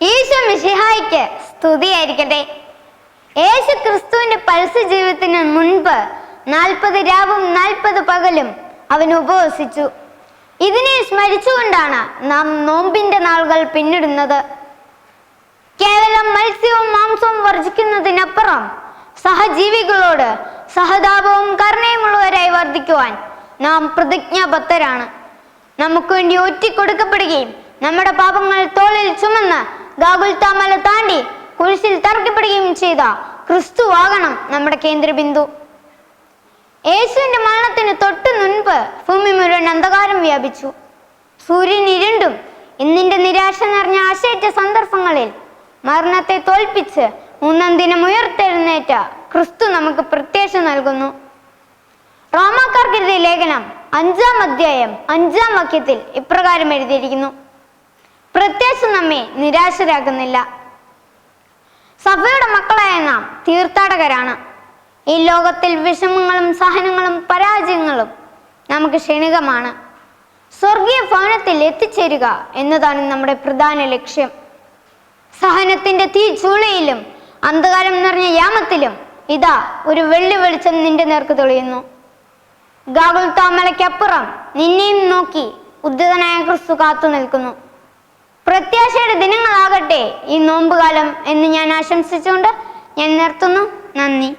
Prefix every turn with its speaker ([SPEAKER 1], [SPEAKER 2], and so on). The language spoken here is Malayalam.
[SPEAKER 1] ഈശോ മിഷിഹായിക്ക് സ്തുതിയായിരിക്കട്ടെ. യേശു ക്രിസ്തുവിന്റെ പരസ്യ ജീവിതത്തിന് മുൻപ് നാൽപ്പത് രാവും നാൽപ്പത് പകലും അവൻ ഉപവസിച്ചു. ഇതിനെ സ്മരിച്ചുകൊണ്ടാണ് നാം നോമ്പിന്റെ നാളുകൾ പിന്നിടുന്നത്. കേവലം മത്സ്യവും മാംസവും വർജിക്കുന്നതിനപ്പുറം സഹജീവികളോട് സഹതാപവും കരുണയുമുള്ളവരായി വർദ്ധിക്കുവാൻ നാം പ്രതിജ്ഞാബദ്ധരാണ്. നമുക്ക് വേണ്ടി ഒറ്റിക്കൊടുക്കപ്പെടുകയും നമ്മുടെ പാപങ്ങൾ തോളിൽ ചുമന്ന് ഗാകുൽത്താമല താണ്ടി കുരിശിൽ തറക്കപ്പെടുകയും ചെയ്ത ക്രിസ്തു ആകണം നമ്മുടെ കേന്ദ്രബിന്ദു. യേശുവിന്റെ മരണത്തിന് തൊട്ട് മുൻപ് ഭൂമി മുഴുവൻ അന്ധകാരം വ്യാപിച്ചു. സൂര്യൻ ഇരുണ്ടും ഇന്നിന്റെ നിരാശ നിറഞ്ഞ ആശയറ്റ സന്ദർഭങ്ങളിൽ മരണത്തെ തോൽപ്പിച്ച് മൂന്നാം ദിനം ഉയർത്തെഴുന്നേറ്റ ക്രിസ്തു നമുക്ക് പ്രത്യക്ഷ നൽകുന്നു. റോമാക്കാർക്കെഴുതിയ ലേഖനം അഞ്ചാം അധ്യായം അഞ്ചാം വാക്യത്തിൽ ഇപ്രകാരം എഴുതിയിരിക്കുന്നു. പ്രത്യാശ നമ്മെ നിരാശരാക്കുന്നില്ല സഭയുടെ മക്കളായ നാം തീർത്ഥാടകരാണ്. ഈ ലോകത്തിൽ വിഷമങ്ങളും സഹനങ്ങളും പരാജയങ്ങളും നമുക്ക് ക്ഷണികമാണ്. സ്വർഗീയ ഭവനത്തിൽ എത്തിച്ചേരുക എന്നതാണ് നമ്മുടെ പ്രധാന ലക്ഷ്യം. സഹനത്തിന്റെ തീ ചൂളയിലും അന്ധകാരം നിറഞ്ഞ യാമത്തിലും ഇതാ ഒരു വെള്ളി വെളിച്ചം നിന്റെ നേർക്ക് തെളിയുന്നു. ഗാകുൽത്താമലയ്ക്കപ്പുറം നിന്നെയും നോക്കി ഉദ്ധതനായ ക്രിസ്തു കാത്തു നിൽക്കുന്നു പ്രത്യാശയുടെ ദിനങ്ങളാകട്ടെ ഈ നോമ്പുകാലം എന്ന് ഞാൻ ആശംസിച്ചുകൊണ്ട് ഞാൻ നിർത്തുന്നു. നന്ദി.